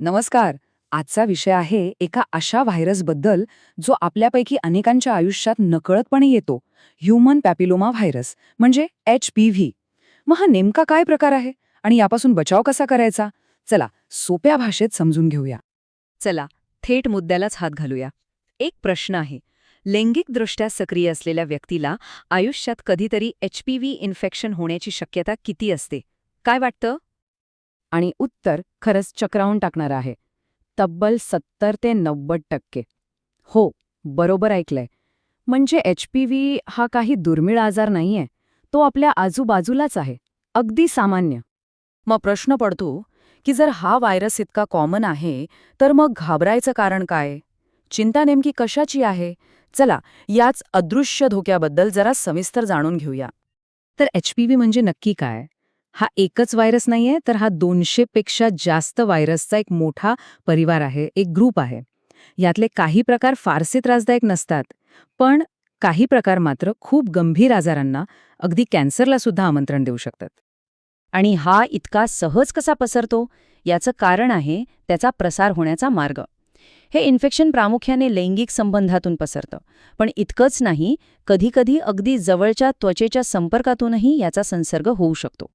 नमस्कार. आजचा विषय आहे एका अशा व्हायरसबद्दल जो आपल्यापैकी अनेकांच्या आयुष्यात नकळतपणे येतो. ह्युमन पॅपिलोमा व्हायरस म्हणजे एच पी व्ही. मग हा नेमका काय प्रकार आहे आणि यापासून बचाव कसा करायचा? चला सोप्या भाषेत समजून घेऊया. चला थेट मुद्द्यालाच हात घालूया. एक प्रश्न आहे. लैंगिकदृष्ट्या सक्रिय असलेल्या व्यक्तीला आयुष्यात कधीतरी एच पी व्ही इन्फेक्शन होण्याची शक्यता किती असते? काय वाटतं? आणि उत्तर खरंच चक्रावून टाकणार आहे. तब्बल सत्तर ते नव्वद टक्के. हो बरोबर ऐकलंय. म्हणजे एच पी व्ही हा काही दुर्मिळ आजार नाहीये. तो आपल्या आजूबाजूलाच आहे. अगदी सामान्य. मग प्रश्न पडतो की जर हा व्हायरस इतका कॉमन आहे तर मग घाबरायचं कारण काय? चिंता नेमकी कशाची आहे? चला याच अदृश्य धोक्याबद्दल जरा सविस्तर जाणून घेऊया. तर एच पी व्ही म्हणजे नक्की काय? हा एकच व्हायरस नाहीये तर हा दोनशेपेक्षा जास्त व्हायरसचा एक मोठा परिवार आहे एक ग्रुप आहे. यातले काही प्रकार फारसे त्रासदायक नसतात पण काही प्रकार मात्र खूप गंभीर आजारांना अगदी कॅन्सरला सुद्धा आमंत्रण देऊ शकतात. आणि हा इतका सहज कसा पसरतो? याचं कारण आहे त्याचा प्रसार होण्याचा मार्ग. हे इन्फेक्शन प्रामुख्याने लैंगिक संबंधातून पसरतं पण इतकंच नाही कधीकधी अगदी जवळच्या त्वचेच्या संपर्कातूनही याचा संसर्ग होऊ शकतो.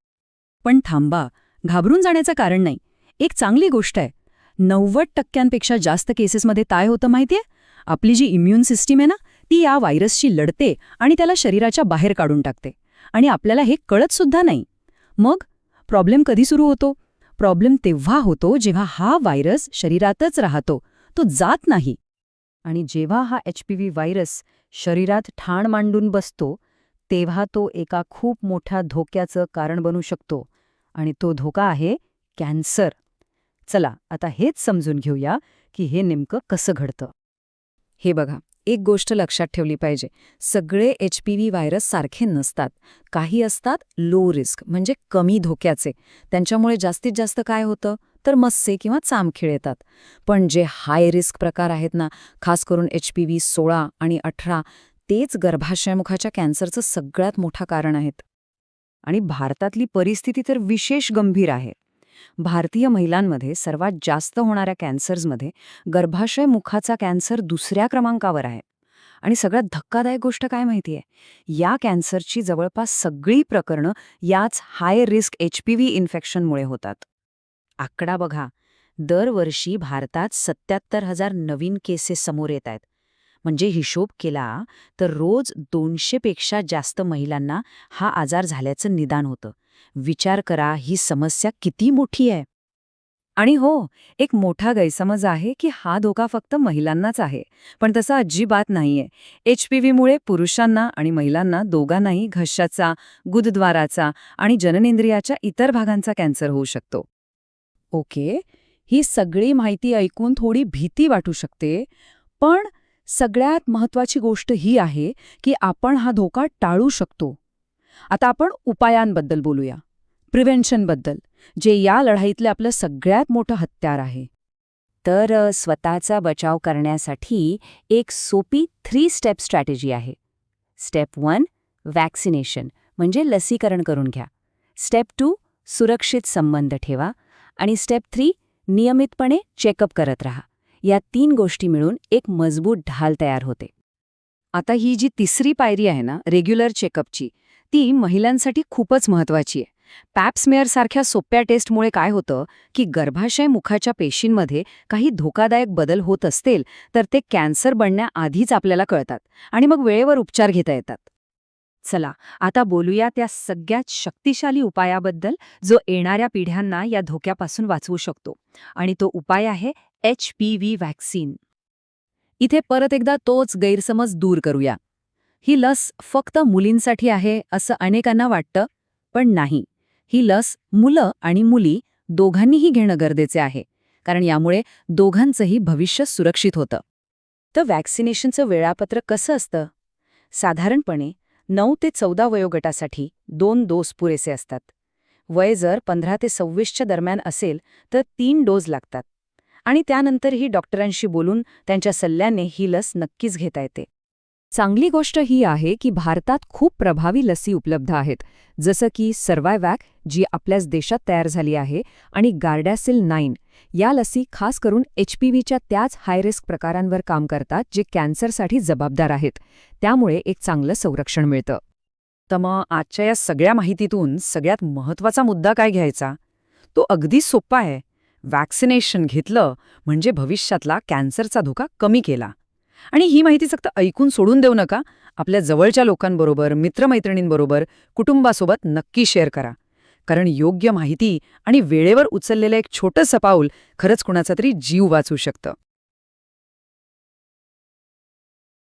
पण थांबा घाबरून जाण्याचं कारण नाही. एक चांगली गोष्ट आहे. नव्वद टक्क्यांपेक्षा जास्त केसेसमध्ये काय होतं माहितीये? आपली जी इम्युन सिस्टीम आहे ना ती या व्हायरसशी लढते आणि त्याला शरीराच्या बाहेर काढून टाकते. आणि आपल्याला हे कळत सुद्धा नाही. मग? प्रॉब्लेम कधी सुरू होतो? प्रॉब्लेम तेव्हा होतो जेव्हा हा व्हायरस शरीरातच राहतो. तो जात नाही. आणि जेव्हा हा एच पी व्ही व्हायरस शरीरात ठाण मांडून बसतो तेव्हा तो एका खूप मोठ्या धोक्याचं कारण बनू शकतो आणि तो धोका आहे कॅन्सर. चला आता हेच समजून घेऊया की हे नेमकं कसं घडतं. हे बघा एक गोष्ट लक्षात ठेवली पाहिजे. सगळे एच पी व्ही व्हायरस सारखे नसतात. काही असतात लो रिस्क म्हणजे कमी धोक्याचे. त्यांच्यामुळे जास्तीत जास्त काय होतं? तर मस्से किंवा चामखिळ येतात. पण जे हाय रिस्क प्रकार आहेत ना खास करून एच पी व्ही सोळा आणि अठरा तेच गर्भाशयमुखाच्या कॅन्सरचं सगळ्यात मोठं कारण आहेत. आणि भारतातली परिस्थिती तर विशेष गंभीर आहे. भारतीय महिलांमध्ये सर्वात जास्त होणाऱ्या कॅन्सर्समध्ये गर्भाशय मुखाचा कॅन्सर दुसऱ्या क्रमांकावर आहे. आणि सगळ्यात धक्कादायक गोष्ट काय माहितीये या कॅन्सरची जवळपास सगळी प्रकरणं याच high risk H P V इन्फेक्शनमुळे होतात. आकडा बघा. दरवर्षी भारतात सत्याहत्तर हजार नवीन केसेस समोर येत आहेत. म्हणजे हिशोब केला तर रोज दोनशेपेक्षा जास्त महिलांना हा आजार झाल्याचं निदान होतं. विचार करा ही समस्या किती मोठी आहे. आणि हो एक मोठा गैरसमज आहे की हा धोका फक्त महिलांनाच आहे पण तसं अजिबात नाहीये. एच पी व्हीमुळे पुरुषांना आणि महिलांना दोघांनाही घशाचा गुदद्वाराचा आणि जननेंद्रियाच्या इतर भागांचा कॅन्सर होऊ शकतो. ओके ही सगळी माहिती ऐकून थोडी भीती वाटू शकते पण सगळ्यात महत्वाची गोष्ट ही आहे की आपण हा धोका टाळू शकतो. आता आपण उपायांबद्दल बोलूया. प्रिव्हेन्शनबद्दल जे या लढाईतलं आपलं सगळ्यात मोठं हत्यार आहे. तर स्वतःचा बचाव करण्यासाठी एक सोपी थ्री स्टेप स्ट्रॅटेजी आहे. स्टेप वन वॅक्सिनेशन म्हणजे लसीकरण करून घ्या. स्टेप टू सुरक्षित संबंध ठेवा. आणि स्टेप थ्री नियमितपणे चेकअप करत राहा. या तीन गोष्टी मिळून एक मजबूत ढाल तयार होते. आता ही जी तिसरी पायरी आहे ना रेग्युलर चेकअपची ती महिलांसाठी खूपच महत्वाची आहे. पॅप्समेअर सारख्या सोप्या टेस्टमुळे काय होतं की गर्भाशय मुखाच्या पेशींमध्ये काही धोकादायक बदल होत असतील तर ते कॅन्सर बनण्याआधीच आपल्याला कळतात आणि मग वेळेवर उपचार घेता येतात. चला आता बोलूया त्या सगळ्यात शक्तिशाली उपायाबद्दल जो येणाऱ्या पिढ्यांना या धोक्यापासून वाचवू शकतो. आणि तो उपाय आहे एच पी व्ही व्हॅक्सिन इथे परत एकदा तोच गैरसमज दूर करूया. ही लस फक्त मुलींसाठी आहे असं अनेकांना वाटतं पण नाही. ही लस मुलं आणि मुली दोघांनीही घेणं गरजेचे आहे कारण यामुळे दोघांचंही भविष्य सुरक्षित होतं. तर व्हॅक्सिनेशनचं वेळापत्रक कसं असतं? साधारणपणे नऊ ते चौदा वयोगटासाठी दोन डोस पुरेसे असतात. वय जर पंधरा ते सव्वीसच्या दरम्यान असेल तर तीन डोस लागतात. आणि त्यानंतरही डॉक्टरांशी बोलून त्यांच्या सल्ल्याने ही लस नक्कीच घेता येते. चांगली गोष्ट ही आहे की भारतात खूप प्रभावी लसी उपलब्ध आहेत जसं की सर्वायवॅक जी आपल्याच देशात तयार झाली आहे आणि गार्डॅसिल नाईन या लसी खास करून एच पी व्हीच्या त्याच हायरिस्क प्रकारांवर काम करतात जे कॅन्सरसाठी जबाबदार आहेत त्यामुळे एक चांगलं संरक्षण मिळतं. तर मग आजच्या या सगळ्या माहितीतून सगळ्यात महत्त्वाचा मुद्दा काय घ्यायचा? तो अगदी सोप्पा आहे. वॅक्सिनेशन घेतलं म्हणजे भविष्यातला कॅन्सरचा धोका कमी केला. आणि ही माहिती फक्त ऐकून सोडून देऊ नका आपल्या जवळच्या लोकांबरोबर मित्रमैत्रिणींबरोबर कुटुंबासोबत नक्की शेअर करा. कारण योग्य माहिती आणि वेळेवर उचललेलं एक छोटंसं पाऊल खरंच कुणाचा तरी जीव वाचू शकतं.